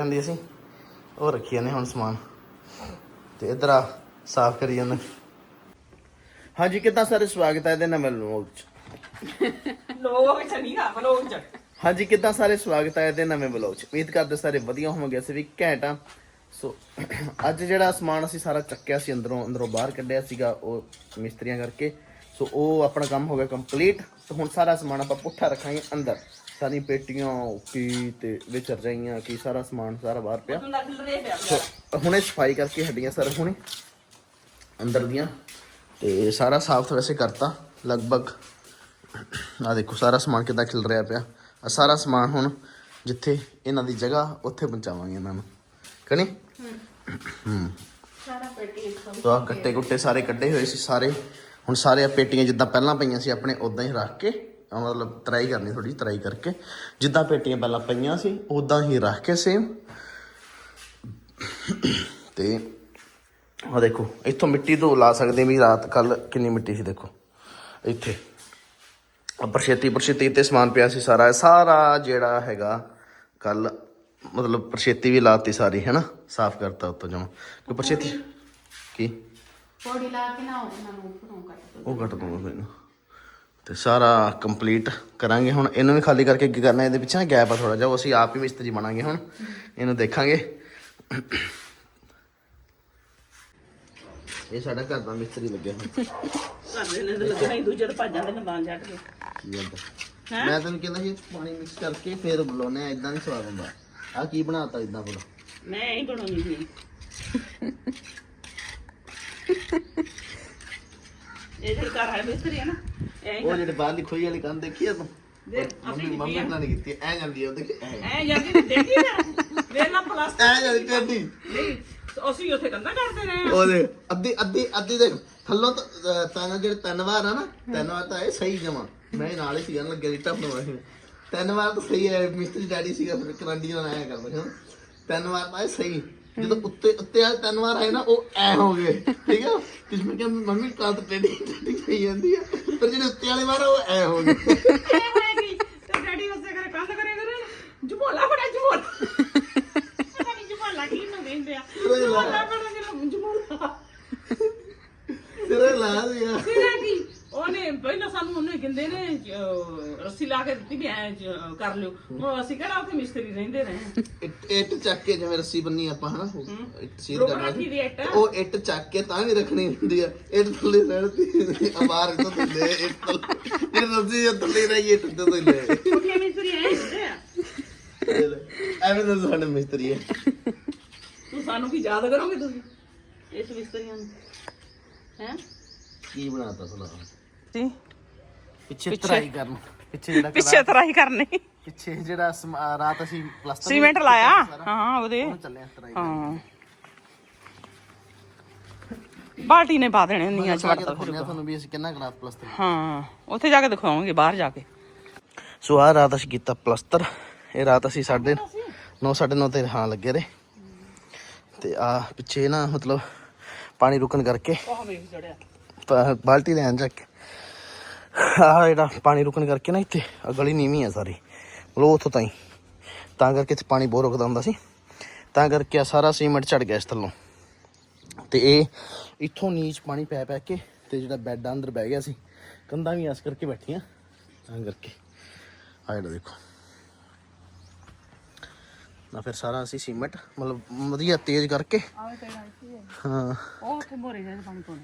ਜਾਂਦੀ ਅਸੀਂ ਉਹ ਰੱਖੀ ਜਾਂਦੇ ਹੁਣ ਸਮਾਨ। ਤੇ ਇਧਰ ਆ ਸਾਫ਼ ਕਰੀ ਜਾਂਦੇ। ਹਾਂਜੀ ਕਿੱਦਾਂ ਸਾਰੇ ਸਵਾਗਤ ਹੈ ਇਹਦੇ ਨਵੇਂ ਵਲੌਗ ਚ। ਲੋਕ ਚ ਨਹੀਂ ਗਾ ਲੋਕ ਚ। ਹਾਂਜੀ ਕਿੱਦਾਂ ਸਾਰੇ ਸਵਾਗਤ ਹੈ ਇਹਦੇ ਨਵੇਂ ਵਲੌਗ ਚ। ਉਮੀਦ ਕਰਦੇ ਸਾਰੇ ਵਧੀਆ ਹੋਵੋਗੇ ਅਸੀਂ ਵੀ ਘੈਂਟ ਆ। ਸੋ ਅੱਜ ਜਿਹੜਾ ਸਮਾਨ ਅਸੀਂ ਸਾਰਾ ਚੱਕਿਆ ਸੀ ਅੰਦਰੋਂ ਅੰਦਰੋਂ ਬਾਹਰ ਕੱਢਿਆ ਸੀਗਾ ਉਹ ਮਿਸਤਰੀਆਂ ਕਰਕੇ। ਸੋ ਉਹ ਆਪਣਾ ਕੰਮ ਹੋ ਗਿਆ ਕੰਪਲੀਟ ਸੋ ਹੁਣ ਸਾਰਾ ਸਮਾਨ ਆਪਾਂ ਪੁੱਠਾ ਰੱਖਾਂਗੇ ਅੰਦਰ। ਸਾਰੀ ਪੇਟੀਆਂ ਕੀ ਤੇ ਵਿੱਚ ਰਜਾਈਆਂ ਕੀ ਸਾਰਾ ਸਮਾਨ ਸਾਰਾ ਬਾਹਰ ਪਿਆ। ਸੋ ਹੁਣੇ ਸਫ਼ਾਈ ਕਰਕੇ ਹੱਡੀਆਂ ਸਰ ਹੁਣੇ ਅੰਦਰ ਦੀਆਂ। ਤੇ ਸਾਰਾ ਸਾਫ਼ ਵੈਸੇ ਕਰਤਾ। ਲਗਭਗ ਆ ਦੇਖੋ ਸਾਰਾ ਸਮਾਨ ਕਿੱਦਾਂ ਖਿਲ ਰਿਹਾ ਪਿਆ। ਆ ਸਾਰਾ ਸਮਾਨ ਹੁਣ ਜਿੱਥੇ ਇਹਨਾਂ ਦੀ ਜਗ੍ਹਾ ਉੱਥੇ ਪਹੁੰਚਾਵਾਂਗੇ ਇਹਨਾਂ ਨੂੰ। ਕਣੀ ਹੂੰ। ਸਾਰਾ ਪੇਟੀ ਤਾਂ ਆਹ ਕੱਟੇ ਕੁੱਟੇ ਸਾਰੇ ਕੱਢੇ ਹੋਏ ਸੀ ਸਾਰੇ। ਹੁਣ ਸਾਰੇ ਆ ਪੇਟੀਆਂ ਜਿੱਦਾਂ ਪਹਿਲਾਂ ਪਈਆਂ ਸੀ, ਆਪਣੇ ਉਦਾਂ ਹੀ ਰੱਖ ਕੇ ਮਤਲਬ ਤਰਾਈ ਕਰਨੀ ਥੋੜੀ ਤਰਾਈ ਕਰਕੇ। ਜਿੱਦਾਂ ਪੇਟੀਆਂ ਪਹਿਲਾਂ ਪਈਆਂ ਸੀ ਉਦਾਂ ਹੀ ਰੱਖ ਕੇ ਸੇਮ ਤੇ ਆ ਦੇਖੋ, ਇੱਥੋਂ ਮਿੱਟੀ ਤੋਂ ਲਾ ਸਕਦੇ ਵੀ ਰਾਤ ਕੱਲ ਕਿੰਨੀ ਮਿੱਟੀ ਸੀ, ਦੇਖੋ। ਇੱਥੇ। ਆ ਪ੍ਰਸ਼ੇਤੀ ਤੇ ਸਮਾਨ ਪਿਆ ਸੀ ਸਾਰਾ ਸਾਰਾ ਜਿਹੜਾ ਹੈਗਾ ਕੱਲ ਮਤਲਬ ਪ੍ਰਸ਼ੇਤੀ ਵੀ ਲਾਤੀ ਸਾਰੀ, ਹੈਨਾ? ਸਾਫ਼ ਕਰਤਾ ਉੱਤੋਂ ਜਮਾ। ਕਿ ਪ੍ਰਸ਼ੇਤੀ ਕੀ? ਪੌੜੀ ਲਾ ਕੇ ਨਾ ਉਹਨਾਂ ਨੂੰ ਉੱਪਰੋਂ ਕੱਟ ਉਹ ਕੱਟ ਦੂੰਗਾ ਮੈਨੂੰ ਤੇ ਸਾਰਾ ਕੰਪਲੀਟ ਕਰਾਂਗੇ ਹੁਣ। ਇਹਨੂੰ ਵੀ ਖਾਲੀ ਕਰਕੇ ਕੀ ਕਰਨਾ ਇਹਦੇ ਪਿੱਛੇ ਨਾ ਗੈਪ ਆ ਥੋੜਾ ਜਿਹਾ ਉਹ ਅਸੀਂ ਆਪ ਹੀ ਮਿਸਤਰੀ ਬਣਾਂਗੇ ਹੁਣ। ਇਹਨੂੰ ਦੇਖਾਂਗੇ। ਇਹ ਸਾਡਾ ਘਰ ਦਾ ਮਿਸਤਰੀ ਲੱਗਿਆ ਹੁਣ। ਕਰਦੇ ਨੇ ਤੇ ਲੱਗਣਾ ਹੀ ਦੂਜੇ ਤੇ ਭੱਜ ਜਾਂਦੇ ਨੇ ਬਾਂਹ ਛੱਡ ਕੇ। ਕੀ ਗੱਲ ਦਾ ਮੈਂ ਤੈਨੂੰ ਕਹਿੰਦਾ ਸੀ ਪਾਣੀ ਮਿਕਸ ਕਰਕੇ ਫੇਰ ਬੁਲਾਉਣੇ ਆ ਇਦਾਂ ਨਹੀਂ ਸਵਾਦ ਹੁੰਦਾ। ਆ ਕੀ ਬਣਾਤਾ ਇਦਾਂ ਬੜਾ ਮੈਂ ਹੀ ਬਣਾਉਣੀ ਸੀ। ਇਹ ਜਿਹੜਾ ਘਰ ਹੈ ਮਿਸਤਰੀ ਹੈ ਨਾ ਇਹ ਉਹ ਜਿਹੜੇ ਬਾਹਰ ਦੀ ਖੋਈ ਵਾਲੀ ਕੰਨ ਦੇਖੀ ਆ ਤੂੰ? ਦੇ ਮੰਮੀ ਮੰਮੀ ਨਾਲ ਨਹੀਂ ਕੀਤੀ ਐ ਜਾਂਦੀ ਆ ਉਹ ਦੇਖ ਐ। ਐ ਜਾਂਦੀ ਦੇਖੀ ਨਾ ਵੇਲਾ ਪਲਾਸਟਿਕ ਐ ਜਾਂਦੀ ਟੇਡੀ। ਨਹੀਂ ਅਸੀਂ ਉੱਥੇ ਕੰਦਾ ਕਰਦੇ ਰਹੇ ਹਾਂ। ਉਹਦੇ ਅੱਧੀ ਅੱਧੀ ਅੱਧੀ ਦੇ ਥੱਲੋਂ ਤਾਂ ਜਿਹੜੇ ਤਿੰਨ ਵਾਰ ਆ ਨਾ ਤਿੰਨ ਵਾਰ ਤਾਂ ਇਹ ਸਹੀ ਜਮਾ। ਮੈਂ ਨਾਲ ਹੀ ਸੀਗਾ ਲੱਗਿਆ ਬਣਾਉਣਾ ਸੀ ਤਿੰਨ ਵਾਰ ਤਾਂ ਸਹੀ ਹੈ ਮਿਸਤਰੀ ਡੈਡੀ ਸੀਗਾ ਫਿਰ ਕਰੰਡੀ ਨਾਲ ਆਇਆ ਕਰਦਾ ਹਾਂ। ਤਿੰਨ ਵਾਰ ਤਾਂ ਇਹ ਸਹੀ। ਜਦੋਂ ਉੱਤੇ ਉੱਤੇ ਵਾਲੇ ਤਿੰਨ ਵਾਰ ਆਏ ਨਾ ਉਹ ਐ ਹੋ ਗਏ। ਠੀਕ ਆ? ਕਿਸ ਮੈਂ ਕਿਹਾ ਮੰਮੀ ਕੰਦ ਟੇਡੀ ਟੇਡੀ ਖਾਈ ਜਾਂਦੀ ਆ। ਪਰ ਜਿਹੜੇ ਉੱਤੇ ਵਾਲੇ ਵਾਰ ਆ, ਉਹ ਐ ਹੋ ਗਏ। ਹੋਏਗੀ ਤੇ ਡੈਡੀ ਉਸੇ ਕਰੇ ਕੰਦ ਕਰੇ ਕਰੇ ਜਮੋਲਾ ਬੜਾ ਜਮੋਲਾ ਪਤਾ ਨਹੀਂ ਜਮੋਲਾ ਕੀ ਨੂੰ ਕਹਿੰਦੇ ਆ। ਜਮੋਲਾ ਬੜਾ ਜਿਹੜਾ ਜਮੋਲਾ ਤੇਰੇ ਲਾ ਦਿਆ। ਸੀਗਾ ਕੀ ਉਹਨੇ ਪਹਿਲਾਂ ਸਾਨੂੰ ਉਹਨੇ ਕਹਿੰਦੇ ਨੇ ਅਹ, ਰੱਸੀ ਲਾ ਕੇ ਦਿੱਤੀ ਵੀ ਐ ਕਰ ਲਿਓ। ਉਹ ਅਸੀਂ ਕਿਹੜਾ ਉੱਥੇ ਮਿਸਤਰੀ ਰਹਿੰਦੇ ਰਹੇ? ਇੱਟ ਇੱਟ ਚੱਕ ਕੇ ਜਿਵੇਂ ਰੱਸੀ ਬੰਨੀ ਆਪਾਂ ਹਨਾ ਉਹ ਇੱਟ ਸੀਰ ਰੋਕਣ ਕਰਨਾ ਰੱਖੀ ਦੀ ਇੱਟ। ਤੇ ਉਹ ਇੱਟ ਚੱਕ ਕੇ ਤਾਂ ਵੀ ਰੱਖਣੀ ਹੁੰਦੀ ਆ। ਇੱਟ ਥੱਲੇ ਰਹਿਣਦੀ ਅਮਾਰ ਤੋਂ ਥੱਲੇ ਇੱਟ ਥੱਲੇ ਇਹ ਰੱਸੀ ਜੇ ਥੱਲੇ ਰਹੀ ਇੱਟ ਤੇ ਥੱਲੇ ਛੋਟੀਆਂ ਮਿਸਤਰੀ ਐ ਹੁੰਦੇ ਆ? ਐਵੇਂ ਤਾਂ ਸਾਡੇ ਮਿਸਤਰੀ ਹੈ ਤੂੰ ਸਾਨੂੰ ਕੀ ਯਾਦ ਕਰੋਗੇ ਤੁਸੀਂ ਇਸ ਮਿਸਤਰੀਆਂ ਨੂੰ? ਹੈ? ਕੀ ਬਣਾਤਾ ਸਲਾ ਜੀ। ਪਿੱਛੇ ਤਰਾਈ ਕਰਨ। ਪਿੱਛੇ ਜਿਹੜਾ ਪਿੱਛੇ ਤਰਾਈ ਕਰਨੀ। ਪਿੱਛੇ ਜਿਹੜਾ ਰਾਤ ਅਸੀਂ ਪਲਸਤਰ ਸੀਮੈਂਟ ਲਾਇਆ? ਹਾਂ ਉਹਦੇ। ਚੱਲੇ ਆ ਤਰਾਈ ਹਾਂ। ਬਾਲਟੀ ਨੇ ਪਾ ਦੇਣੇ ਨੀਆਂ ਚ ਵੜਦਾ ਆ ਤੁਹਾਨੂੰ ਵੀ ਅਸੀਂ ਕਿੰਨਾ ਕਲਾਸ ਪਲਸਤਰ ਹਾਂ ਉੱਥੇ ਜਾ ਕੇ ਦਿਖਾਵਾਂਗੇ ਬਾਹਰ ਜਾ ਕੇ। ਸੋ ਆ ਰਾਤ ਅਸੀਂ ਕੀਤਾ ਪਲਸਤਰ। ਇਹ ਰਾਤ ਅਸੀਂ ਸਾਢੇ 9 9:30 ਤੇ ਹਾਂ ਲੱਗੇ ਰਹੇ। ਤੇ ਆ ਪਿੱਛੇ ਨਾ ਮਤਲਬ ਪਾਣੀ ਰੁਕਣ ਕਰਕੇ ਬਾਲਟੀ ਲੈਣ ਜਾ ਕੇ। ਆ ਜਿਹੜਾ ਪਾਣੀ ਰੁਕਣ ਕਰਕੇ ਨਾ ਇੱਥੇ ਆਹ ਗਲੀ ਨੀਵੀਂ ਆ ਸਾਰੀ। ਮਤਲਬ ਉੱਥੋਂ ਤਾਈਂ। ਤਾਂ ਕਰਕੇ ਇੱਥੇ ਪਾਣੀ ਬਹੁਤ ਰੁਕਦਾ ਹੁੰਦਾ ਸੀ। ਤਾਂ ਕਰਕੇ ਆ ਸਾਰਾ ਸੀਮੈਂਟ ਝੜ ਗਿਆ ਇਸ ਥੱਲੋਂ। ਤੇ ਇਹ ਇੱਥੋਂ ਨੀਚ ਪਾਣੀ ਪੈ ਪੈ ਕੇ ਤੇ ਜਿਹੜਾ ਬੈੱਡ ਆ ਅੰਦਰ ਬਹਿ ਗਿਆ ਸੀ। ਕੰਧਾਂ ਵੀ ਇਸ ਕਰਕੇ ਬੈਠੀਆਂ। ਤਾਂ ਕਰਕੇ ਆ ਜਿਹੜਾ ਦੇਖੋ। ਨਾ ਫਿਰ ਸਾਰਾ ਅਸੀਂ ਸੀਮੈਂਟ ਮਤਲਬ ਵਧੀਆ ਤੇਜ਼ ਕਰਕੇ ਹਾਂ। ਉਹ ਉੱਥੇ ਮੋਰੇ ਜਾ ਪਾਣੀ ਪਾਉਣਾ।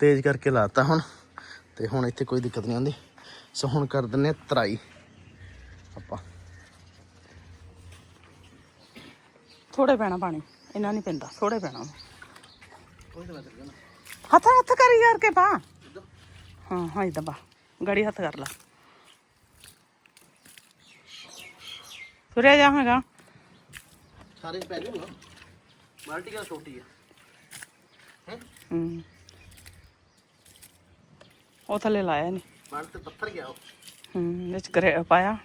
ਤੇਜ਼ ਕਰਕੇ ਲਾਤਾ ਹੁਣ ਤੇ ਹੁਣ ਇੱਥੇ ਕੋਈ ਦਿੱਕਤ ਨਹੀਂ ਆਉਂਦੀ। ਸੋ ਹੁਣ ਕਰ ਦਿੰਨੇ ਆ ਤਰਾਈ। ਆਪਾਂ। ਥੋੜੇ ਪੈਣਾ ਪਾਣੀ ਇੰਨਾ ਨਹੀਂ ਪੈਂਦਾ ਥੋੜੇ ਪੈਣਾ। ਹੱਥ ਹੱਥ ਕਰੀ ਕਰਕੇ ਪਾ। ਹਾਂ ਹਾਂ ਇਦਾਂ ਪਾ ਗੜੀ ਹੱਥ ਕਰ ਲਾ। ਤੁਰਿਆ ਜਾਵਾਂਗਾ ਸਾਰੇ ਪੈ ਜਾਊਗਾ ਬਾਲਟੀ ਕਾ ਛੋਟੀ ਹੈ ਹੂੰ? ਉਹ ਥੱਲੇ ਲਾਇਆ ਨਹੀਂ ਬਾਲਟੀ ਤੇ ਪੱਥਰ ਗਿਆ ਉਹ। ਹੂੰ ਵਿੱਚ ਕਰੇ ਪਾਇਆ।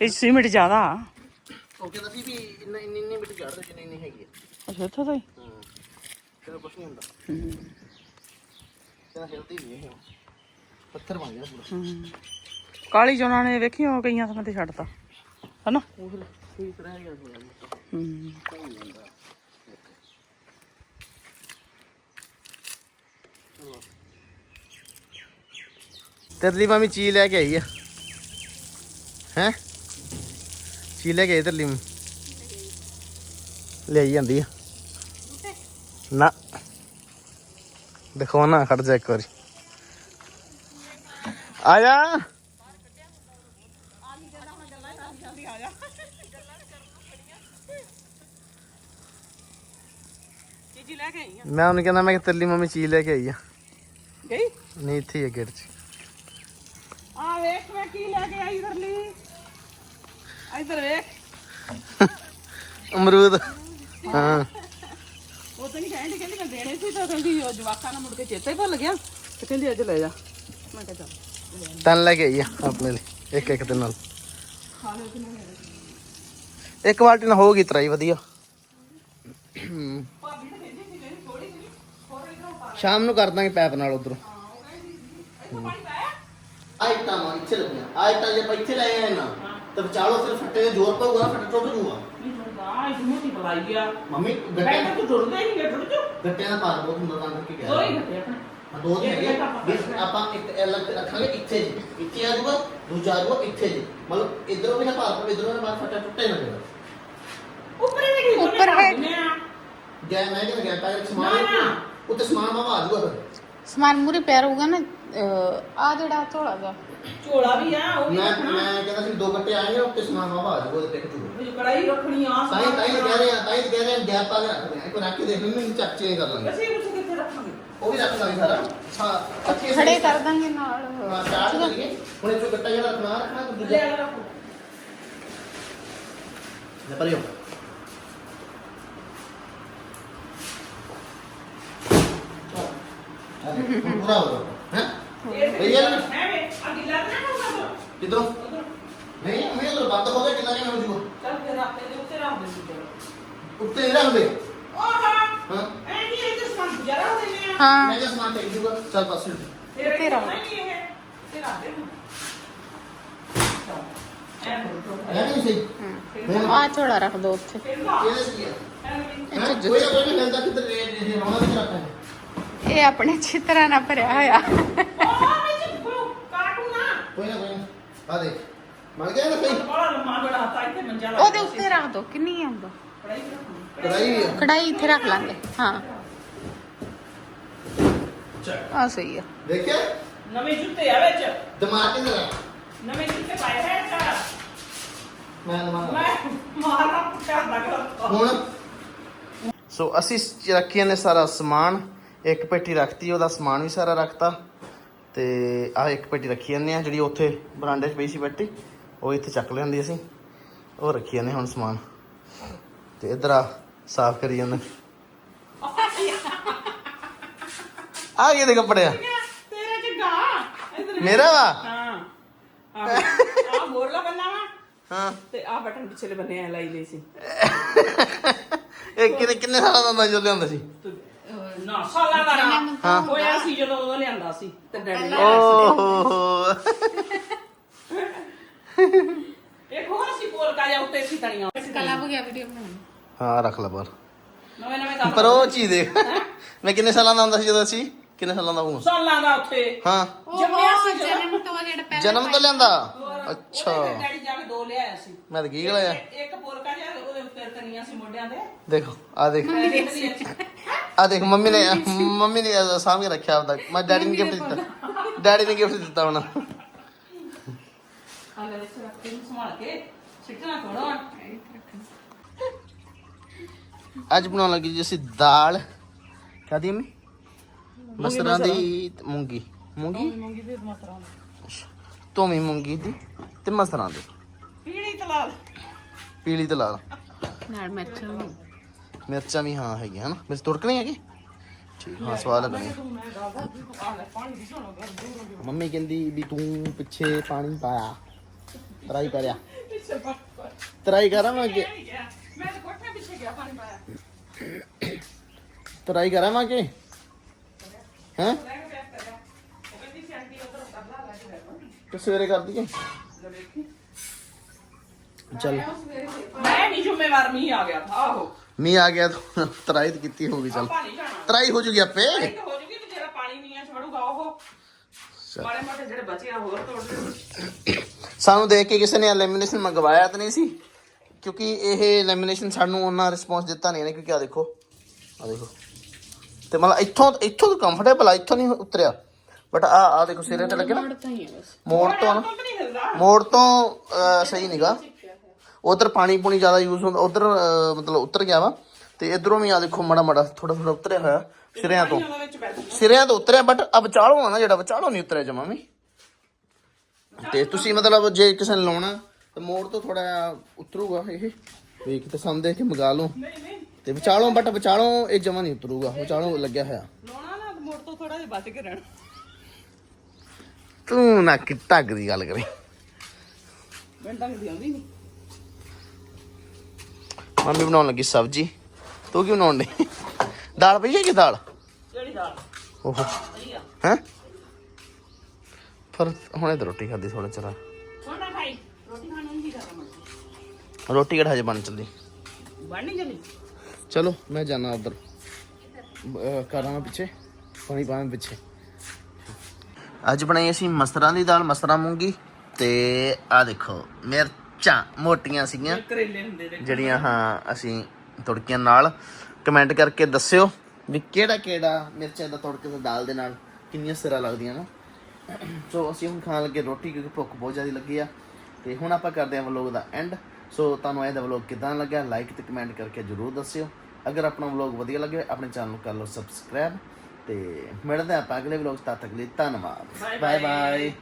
ਇਹ ਸੀਮਿੰਟ ਜ਼ਿਆਦਾ। ਉਹ ਕਹਿੰਦਾ ਸੀ ਵੀ ਇੰਨਾ ਇੰਨੀ ਇੰਨੀ ਮਿੱਟੀ ਚੜ੍ਹਦੇ ਜਿੰਨੀ ਇੰਨੀ ਹੈਗੀ ਹੈ ਅੱਛਾ ਇੱਥੋਂ ਤੋਂ ਹੀ? ਹਾਂ। ਕੁਛ ਨਹੀਂ ਹੁੰਦਾ। ਹੂੰ। ਕਹਿੰਦਾ ਹਿਲਦੀ ਨਹੀਂ ਇਹ। ਪੱਥਰ ਬਣ ਗਿਆ ਪੂਰਾ। ਹੂੰ। ਕਾਲੀ ਚੋਣਾ ਨੇ ਵੇਖੀ ਉਹ ਕਈਆਂ ਥਾਂ ਤੇ ਛੱਡਤਾ। ਹਨਾ? ਉਹ ਠੀਕ ਰਹਿ ਗਿਆ ਹੂੰ। ਤੇਰੇ ਲਈ ਮਾਮੀ ਚੀਜ਼ ਲੈ ਕੇ ਆਈ ਆ। ਹੈ? ਚੀਜ਼ ਲੈ ਕੇ ਆਈ ਤੇਰੇ ਲਈ ਮੰਮੀ। ਲਿਆਈ ਜਾਂਦੀ ਆ। ਨਾ। ਦੇਖੋ ਨਾ, ਖੜ ਜਾ ਇੱਕ ਵਾਰੀ। ਆ ਜਾ ਚੀਜੀ ਲੈ ਕੇ ਆਈ ਮੈਂ ਉਹਨੂੰ ਕਹਿੰਦਾ ਮੈਂ ਕਿ ਤੇਰੇ ਮੰਮੀ ਚੀਜ਼ ਲੈ ਕੇ ਆਈ ਆ। ਗਈ? ਨਹੀਂ ਇੱਥੇ ਹੀ ਗੇਟ 'ਚ। ਆ ਵੇਖ ਮੈਂ ਕੀ ਲੈ ਕੇ ਆਈ ਇਧਰ ਲਈ ਇਧਰ ਵੇਖ। ਅਮਰੂਦ। ਹਾਂ। ਉਹ ਤਾਂ ਨਹੀਂ ਕਹਿੰਦੀ ਕਹਿੰਦੀ ਮੈਂ ਦੇਣੇ ਸੀ ਤਾਂ ਕਹਿੰਦੀ ਉਹ ਜਵਾਕਾਂ ਨਾਲ ਮੁੜ ਕੇ ਚੇਤਾ ਹੀ ਭੁੱਲ ਗਿਆ। ਤੇ ਕਹਿੰਦੀ ਅੱਜ ਲੈ ਜਾ। ਮੈਂ ਕਿਹਾ ਚੱਲ ਲੈ ਕੇ ਆਈ ਆ ਆਪਣੇ ਲਈ ਇੱਕ ਇੱਕ ਦੇ ਨਾਲ। ਇੱਕ ਬਾਲਟੀ ਨਾਲ ਹੋਊਗੀ ਤਰਾਈ ਵਧੀਆ। ਭਾਬੀ ਤਾਂ ਕਹਿੰਦੀ ਸੀ ਕਹਿੰਦੀ ਥੋੜੀ ਜਿਹੀ ਹੋਰ ਇਧਰੋਂ ਪਾ ਸ਼ਾਮ ਨੂੰ ਕਰ ਦਾਂਗੇ ਪੈਪ ਨਾਲ ਉਧਰੋਂ। ਆਇਟਾਂ ਮਾਂ ਇੱਥੇ ਲੱਗੀਆਂ। ਆਇਟਾਂ ਜੇ ਆਪਾਂ ਇੱਥੇ ਲੈ ਆਏ ਨਾ ਤੇ ਵਿਚਾਲੋ ਸਿਰ ਫੱਟੇ ਦੇ ਜ਼ੋਰ ਪਊਗਾ ਫੱਟੇ ਟੁੱਟ ਜੂਗਾ ਹੁੰਦਾ ਇਹ ਮੋਟੀ ਬਲਾਈ ਆ। ਮੰਮੀ ਬੈਠ ਗੱਟੇ ਤੂੰ ਜੁੜਦਾ ਹੀ ਨਹੀਂ ਜੁੜ ਜੂ ਗੱਟਿਆਂ ਦਾ ਭਾਰ ਬਹੁਤ ਹੁੰਦਾ ਤਾਂ ਕਰਕੇ ਦੋ ਹੀ ਗਿਆ ਘੱਟੇ ਆਪਣੇ। ਹਾਂ, ਦੋ ਹੀ ਹੈਗੇ। ਵੀ ਆਪਾਂ ਇੱਕ ਅਲੱਗ ਰੱਖਾਂਗੇ ਇੱਥੇ ਜੀ। ਇੱਥੇ ਆ ਜਾਊਗਾ ਦੂਜਾ ਆ ਜਾਊਗਾ ਇੱਥੇ ਜੀ। ਮਤਲਬ ਇਧਰੋਂ ਵੀ ਨਾ ਭਾਰ ਪਵੇ ਇਧਰੋਂ ਨਾ ਭਾਰ ਫੱਟਾ ਟੁੱਟੇ ਨਾ ਜਾਵੇ ਉੱਪਰ ਹੀ ਨਹੀਂ ਉੱਪਰ ਹੈ। ਗੈ ਮੈਂ ਕਿਹਾ ਗਿਆ ਪੈਰ ਨਾ, ਸਮਾਨ ਨਾ। ਉੱਤੇ ਸਮਾਨ ਮਾਵਾ ਆ ਜਾਊਗਾ ਫਿਰ ਸਮਾਨ ਮੂਰੇ ਪਿਆ ਰਹੂਗਾ ਨਾ ਆ ਜਿਹੜਾ ਝੋਲਾ ਦਾ ਝੋਲਾ ਵੀ ਆ ਉਹ ਵੀ ਮੈਂ ਰੱਖਣਾ ਮੈਂ ਕਹਿੰਦਾ ਸੀ ਦੋ ਗੱਟੇ ਆਏਗੇ ਉੱਤੇ ਸਮਾਨ ਮਾਵਾ ਆ ਜਾਊਗਾ ਉਹਦੇ ਟਿਕ ਜੂਗਾ ਵੀ ਕੜਾਈ ਰੱਖਣੀ ਆ ਤਾਂ ਹੀ ਤਾਂ ਹੀ ਕਹਿ ਰਹੇ ਆ ਤਾਂ ਹੀ ਕਹਿ ਰਹੇ ਆ ਗੈਪ ਪਾ ਕੇ ਰੱਖਦੇ ਆ ਇੱਕ ਰੱਖ ਕੇ ਦੇਖ ਲੈਂਦੇ ਚੱਕ ਚੇਂਜ ਕਰ ਲਾਂਗੇ ਅਸੀਂ ਉਸ ਕਿੱਥੇ ਰੱਖਾਂਗੇ ਉਹ ਵੀ ਰੱਖ ਲਾਂਗੇ ਸਾਰਾ ਹਾਂ ਅੱਛੇ ਖੜੇ ਕਰ ਦਾਂਗੇ ਨਾਲ ਹਾਂ ਸਟਾਰਟ ਕਰੀਏ ਹੁਣ ਇਹ ਚੋਂ ਗੱਟਾ ਜਿਹੜਾ ਰੱਖਣਾ ਰੱਖਣਾ ਤੇ ਦੂਜਾ ਲੈ ਰੱਖੋ ਲੈ ਪਰਿਓ ਪੂਰਾ ਹੋ ਗਿਆ ਹੈ ਇਹ ਭਈਆ ਨਾ- ਹੈ ਵੇ ਆ ਗਿੱਲਾ ਤਾਂ ਨਾ ਹੋਊਗਾ ਕਿਦੋਂ ਉਧਰ ਨਹੀਂ ਮੈਂ ਤਾਂ ਬੰਦ ਹੋ ਗਿਆ ਕਿੰਨਾ ਨਹੀਂ ਹੋ ਜੂਗਾ ਚੱਲ ਫਿਰ ਆਪੇ ਦੇ ਉੱਤੇ ਰੱਖ ਦੇ ਦੂਜਾ ਉੱਤੇ ਨਹੀਂ ਰੱਖ ਦੇ ਉਹ ਹਾਂ ਹਾਂ ਐ ਨਹੀਂ ਇਹ ਤਾਂ ਸਮਾਨ ਜਰਾ ਹੋ ਦਿੰਦੇ ਆ ਹਾਂ ਮੈਂ ਕਿਹਾ ਸਮਾਨ ਟੇਕ ਜੂਗਾ ਚੱਲ ਪਾਸੇ ਨੂੰ। ਤੇਰੇ ਉੱਤੇ ਰੱਖ। ਨਹੀਂ ਇਹ ਤੇ ਰੱਖ ਦੇ ਨੂੰ ਐ ਬੋਲ ਹੈ ਨਹੀਂ ਸਹੀ ਹਮ। ਆ ਝੋਲਾ ਰੱਖ ਦੋ ਉੱਥੇ ਫਿਰ ਲਾ ਇਹਦੇ ਕੀ ਆ ਐ ਵੀ ਹੈਂ? ਕੋਈ ਨਾ ਕੋਈ ਨਹੀਂ ਮਿਲਦਾ ਕਿੱਧਰ ਇਹ ਇਹ ਰੋਣਾ ਵਿੱਚ ਰੱਖਾਂਗੇ ਇਹ ਆਪਣੇ ਚਿੱਤਰਾਂ ਨਾਲ ਭਰਿਆ ਹੋਇਆ। ਕੋਈ ਨਾ ਕੋਈ ਨਾ। ਆ ਦੇਖ। ਮਿਲ ਗਿਆ ਨਾ ਸਹੀ ਬੜਾ ਲੰਮਾ ਬੜਾ ਹੱਥਾ ਇੱਥੇ ਮੰਜਾ ਲਾ ਉਹਦੇ ਉੱਤੇ ਰੱਖ ਦੋ ਕਿੰਨੀ ਆਉਂਦਾ ਕੜਾਈ ਵੀ ਰੱਖਣੀ ਕੜਾਈ ਵੀ ਆ। ਕੜਾਈ ਇੱਥੇ ਰੱਖ ਲਾਂਗੇ ਹਾਂ। ਚੱਕ ਆ ਸਹੀ ਆ। ਦੇਖਿਆ? ਨਵੇਂ ਜੁੱਤੇ ਆ ਵਿੱਚ। ਦਿਮਾਗ ਕਿੰਨਾ ਨਵੇਂ ਜੁੱਤੇ ਪਾਏ ਹੈ ਚਾਰ ਮੈਂ ਮੈਂ ਮਾਰਾ ਪੁੱਟਾ ਲੱਗਦਾ ਹੁਣ? ਸੋ ਅਸੀਂ ਰੱਖੀਆਂ ਨੇ ਸਾਰਾ ਸਮਾਨ। ਇੱਕ ਪੇਟੀ ਰੱਖਤੀ ਉਹਦਾ ਸਮਾਨ ਵੀ ਸਾਰਾ ਰੱਖਤਾ। ਤੇ ਆਹ ਇੱਕ ਪੇਟੀ ਰੱਖੀ ਜਾਂਦੇ ਆ ਜਿਹੜੀ ਉੱਥੇ ਬਰਾਂਡੇ 'ਚ ਪਈ ਸੀ ਪੇਟੀ ਉਹ ਇੱਥੇ ਚੱਕ ਲਿਆਂਦੀ ਅਸੀਂ। ਉਹ ਰੱਖੀ ਜਾਂਦੇ ਹੁਣ ਸਮਾਨ। ਤੇ ਇਧਰ ਆ ਸਾਫ਼ ਕਰੀ ਜਾਂਦੇ। ਆ ਇਹ ਦੇ ਕੱਪੜੇ ਆ? ਤੇਰੇ ਚ ਗਾ ਇਧਰ ਮੇਰਾ ਵਾ? ਹਾਂ। ਆ ਬੋਰਲਾ ਬੰਨਾ ਵਾ। ਹਾਂ। ਤੇ ਆ ਬਟਨ ਪਿਛਲੇ ਬੰਨੇ ਆ ਲਾਈ ਲਈ ਸੀ। ਇਹ ਕਿੰਨੇ ਕਿੰਨੇ ਸਾਲਾਂ ਦਾ ਜੋ ਲਿਆਂਦਾ ਸੀ? ਨਾ ਸਾਲਾਂ ਦਾ ਨਾ ਹਾਂ। ਹੋਇਆ ਸੀ ਜਦੋਂ ਉਹ ਲਿਆਂਦਾ ਸੀ ਤੇ ਡੈਡੀ ਨੇ ਲਿਆਇਆ ਓਹ ਸੀ। ਇੱਕ ਹੋਰ ਸੀ ਪੋਲਕਾ ਜਾਂ ਉੱਤੇ ਸੀ ਤਣੀਆਂ ਕਲਾ ਹੋ ਗਿਆ ਵੀਡੀਓ ਬਣਾਉਣ। ਹਾਂ ਰੱਖ ਲੈ ਬਾਹਰ। ਨਵੇਂ ਨਵੇਂ ਕੰਮ ਪਰ ਉਹ ਚੀਜ਼ ਦੇਖ। ਮੈਂ ਕਿੰਨੇ ਸਾਲਾਂ ਦਾ ਹੁੰਦਾ ਸੀ ਜਦੋਂ ਅਸੀਂ? ਕਿੰਨੇ ਸਾਲਾਂ ਦਾ ਹੋਊਂ ਸਾਲਾਂ ਦਾ ਉੱਥੇ। ਹਾਂ। ਜੰਮਿਆ ਸੀ ਜਦੋਂ। ਜਨਮ ਤੋਂ ਜਿਹੜਾ ਪਹਿਲਾਂ ਜਨਮ ਤੋਂ ਲਿਆਂਦਾ? ਅੱਛਾ। ਉਹਦੇ ਡੈਡੀ ਜਾ ਕੇ ਦੋ ਲਿਆਇਆ ਸੀ। ਮੈਂ ਤਾਂ ਕੀ ਗਲਾਇਆ ਇੱਕ- ਇੱਕ ਪੋਲਕਾ ਜਿਹਾ ਉਹਦੇ ਉੱਤੇ ਤਣੀਆਂ ਸੀ ਮੋਢਿਆਂ ਤੇ। ਦੇਖੋ ਆ ਦੇਖ। ਆ ਦੇਖ ਮੰਮੀ ਨੇ ਮੰਮੀ ਨੇ ਸਾਹਮਣੇ ਰੱਖਿਆ ਆਪਦਾ। ਮੈਂ ਡੈਡੀ ਨੂੰ ਗਿਫਟ ਦਿੱਤਾ। ਡੈਡੀ ਨੇ ਗਿਫਟ ਦਿੱਤਾ ਹੁਣ। ਲੈ ਵਿੱਚ ਰੱਖ ਕੇ ਇਹਨੂੰ ਸੰਭਾਲ ਕੇ ਸਿੱਟਣਾ ਥੋੜਾ ਅੱਜ ਬਣਾਉਣ ਲੱਗੀ ਜੀ ਅਸੀਂ ਦਾਲ। ਕਾਦੀ ਮੰਮੀ? ਮਸਰਾਂ ਦੀ ਤੇ ਮੂੰਗੀ। ਮੂੰਗੀ? ਮੂੰਗੀ ਦੇ ਮਸਰਾਂ ਧੋਵੀਂ ਮੂੰਗੀ ਦੀ ਤੇ ਮਸਰਾਂ ਦੀ। ਪੀੜੀ ਤਲਾਲ ਪੀਲੀ ਤੇ ਲਾਲ। ਨਾਲ ਮਿਰਚਾਂ ਵੀ। ਮਿਰਚਾਂ ਵੀ ਹਾਂ ਹੈਗੀਆਂ ਹਨਾ? ਮਿਰਚ ਤੁੜਕ ਨਹੀਂ ਹੈਗੀ? ਠੀਕ ਹਾਂ ਸਵਾਦ ਲੱਗਣੀ ਮੈਂ ਹੋ ਮੰਮੀ ਕਹਿੰਦੀ ਵੀ ਤੂੰ ਪਿੱਛੇ ਪਾਣੀ ਪਾਇਆ। ਤਰਾਈ ਕਰਿਆ। ਤਰਾਈ ਕਰਾਂਗੇ ਮੈਂ ਤਾਂ ਕੋਠੇ ਪਿੱਛੇ ਗਿਆ ਪਾਣੀ ਪਾਇਆ ਤਰਾਈ ਕਰਾਂਗੇ ਹੈਂ? ਲੈ ਕੇ ਬੈਠ ਕਰਿਆ ਉਹ ਕਹਿੰਦੀ ਸੀ ਆਂਟੀ ਉਧਰ ਕਰ ਲਾ ਲੈ ਕੇ ਬੈਠੋ ਤੇ ਸਵੇਰੇ ਕਰ ਦਈਏ ਚੱਲ। ਮੈਂ ਨਹੀਂ ਜ਼ਿੰਮੇਵਾਰ ਮੀਂਹ ਆ ਗਿਆ। ਥਾ ਆਹੋ। ਮੀਂਹ ਆ ਗਿਆ ਤਾਂ ਤਰਾਈ ਤਾਂ ਕੀਤੀ ਹੋਊਗੀ ਚੱਲ। ਆਪਾਂ ਨਹੀਂ ਜਾਣਾ। ਤਰਾਈ ਹੋ ਜੂਗੀ ਆਪੇ। ਹੋ ਜੂਗੀ ਤੇ ਜਿਹੜਾ ਪਾਣੀ ਨਹੀਂ ਆ ਛੜੂਗਾ ਉਹ ਮਾੜੇ ਮੋਟੇ ਜਿਹੜੇ ਬਚੇ ਆ ਹੋਰ ਤੋੜ ਦੇ ਸਾਨੂੰ ਦੇਖ ਕੇ ਕਿਸੇ ਨੇ ਲੈਮੀਨੇਸ਼ਨ ਮੰਗਵਾਇਆ ਤਾਂ ਨਹੀਂ ਸੀ? ਕਿਉਂਕਿ ਇਹ ਲੈਮੀਨੇਸ਼ਨ ਸਾਨੂੰ ਉਹਨਾਂ ਰਿਸਪੌਂਸ ਦਿੱਤਾ ਨਹੀਂ ਇਹਨੇ ਕਿਉਂਕਿ ਆ ਦੇਖੋ। ਆ ਦੇਖੋ। ਤੇ ਮਤਲਬ ਇੱਥੋਂ ਇੱਥੋਂ ਤਾਂ ਕੰਫਰਟੇਬਲ ਆ ਇੱਥੋਂ ਨਹੀਂ ਉਤਰਿਆ। ਬਟ ਆ ਆ ਦੇਖੋ ਸਿਰੇ ਤੇ ਲੱਗੇ ਨਾ। ਤਾਂ ਹੀ ਹੈ ਬਸ। ਮੋੜ ਤੋਂ ਨਾ ਮੋੜ ਤੋਂ ਸਹੀ ਨੀਗਾ ਉਧਰ ਪਾਣੀ ਪੂਣੀ ਜ਼ਿਆਦਾ ਯੂਜ਼ ਹੁੰਦਾ ਉਧਰ ਮਤਲਬ ਉਤਰ ਗਿਆ ਵਾ। ਤੇ ਇਧਰੋਂ ਵੀ ਆ ਦੇਖੋ ਮੜਾ ਮੜਾ ਥੋੜਾ ਥੋੜਾ ਉਤਰਿਆ ਹੋਇਆ ਸਿਰਿਆਂ ਤੋਂ। ਸਿਰਿਆਂ ਤੋਂ ਉਤਰਿਆ ਬਟ ਆ ਵਿਚਾਲੋਂ ਆ ਨਾ ਜਿਹੜਾ ਵਿਚਾਲੋਂ ਨਹੀਂ ਉਤਰਿਆ ਜਮਾ ਵੀ। ਤੇ ਤੁਸੀਂ ਮਤਲਬ ਜੇ ਕਿਸੇ ਨੇ ਲਾਉਣਾ ਤਾਂ ਮੋੜ ਤੋਂ ਥੋੜਾ ਉਤਰੂਗਾ ਇਹ। ਵੇਖ ਤੇ ਸਾਨੂੰ ਦੇਖ ਕੇ ਮੰਗਾ ਲਓ ਤੇ ਵਿਚਾਲੋਂ ਬਟ ਵਿਚਾਲੋਂ ਇਹ ਜਮਾ ਨਹੀਂ ਉਤਰੂਗਾ ਵਿਚਾਲੋਂ ਲੱਗਿਆ ਹੋਇਆ। ਲਾਉਣਾ ਨਾ ਮੋੜ ਤੋਂ ਥੋੜਾ ਜਿਹਾ ਬਚ ਕੇ ਰਹਿਣਾ। ਤੂੰ ਨਾ ਕਿ ਢੱਗ ਦੀ ਗੱਲ ਕਰੀ। ਮੈਨੂੰ ਤਾਂ ਦੀ ਆਉਂਦੀ ਨਹੀਂ ਮੰਮੀ ਬਣਾਉਣ ਲੱਗੀ ਸਬਜੀ। ਤੂੰ ਕੀ ਬਣਾਉਣ ਡਈ? ਦਾਲ ਪਈ ਹੈ ਕਿ ਦਾਲ? ਜਿਹੜੀ ਦਾਲ? ਓਹੋ। ਹੈ? ਪਰ ਹੁਣੇ ਤਾਂ ਰੋਟੀ ਖਾਦੀ ਥੋੜਾ ਚਿਰ। ਛੋਟਾ ਖਾਈ। ਰੋਟੀ ਖਾਣੀ ਨਹੀਂ ਕਰਦਾ ਮੈਂ ਰੋਟੀ ਕਿਹੜਾ ਹਜੇ ਬਣ ਚੱਲੀ ਬਣ ਨਹੀਂ ਜਲੀ ਚਲੋ ਮੈਂ ਜਾਣਾ ਉਧਰ। ਕਰਾਂ ਪਿੱਛੇ। ਪਾਣੀ ਪਾਵਾਂ ਪਿੱਛੇ। ਅੱਜ ਬਣਾਈ ਅਸੀਂ ਮਸਰਾਂ ਦੀ ਦਾਲ, ਮਸਰਾਂ ਮੂੰਗੀ ਤੇ ਆ ਦੇਖੋ, ਮਿਰਚਾਂ ਮੋਟੀਆਂ ਸੀਗੀਆਂ ਕਰੇਲੇ ਹੁੰਦੇ ਨੇ ਜਿਹੜੀਆਂ ਹਾਂ ਅਸੀਂ ਤੁੜਕੀਆਂ ਨਾਲ। ਕਮੈਂਟ ਕਰਕੇ ਦੱਸਿਓ ਵੀ ਕਿਹੜਾ ਕਿਹੜਾ ਮਿਰਚਾਂ ਦਾ ਤੁੜਕੇ ਤੇ ਦਾਲ ਦੇ ਨਾਲ ਕਿੰਨੀਆਂ ਸਿਰਾ ਲੱਗਦੀਆਂ ਨਾ। ਸੋ ਅਸੀਂ ਹੁਣ ਖਾਣ ਲੱਗੇ ਰੋਟੀ ਕਿਉਂਕਿ ਭੁੱਖ ਬਹੁਤ ਜ਼ਿਆਦਾ ਲੱਗੀ ਆ। ਤੇ ਹੁਣ ਆਪਾਂ ਕਰਦੇ ਹਾਂ ਵਲੋਗ ਦਾ ਐਂਡ ਸੋ ਤੁਹਾਨੂੰ ਇਹ ਦਾ ਵਲੋਗ ਕਿਦਾਂ ਲੱਗਿਆ? ਲਾਈਕ ਤੇ ਕਮੈਂਟ ਕਰਕੇ ਜਰੂਰ ਦੱਸਿਓ। ਅਗਰ ਆਪਣਾ ਵਲੋਗ ਵਧੀਆ ਲੱਗੇ ਆਪਣੇ ਚੈਨਲ ਨੂੰ ਕਰ ਲਓ ਸਬਸਕ੍ਰਾਈਬ ਤੇ ਮਿਲਦੇ ਆਪਾਂ ਅਗਲੇ ਵਲੋਗ ਤੱਕ ਲਈ ਧੰਨਵਾਦ ਬਾਏ. ਬਾਏ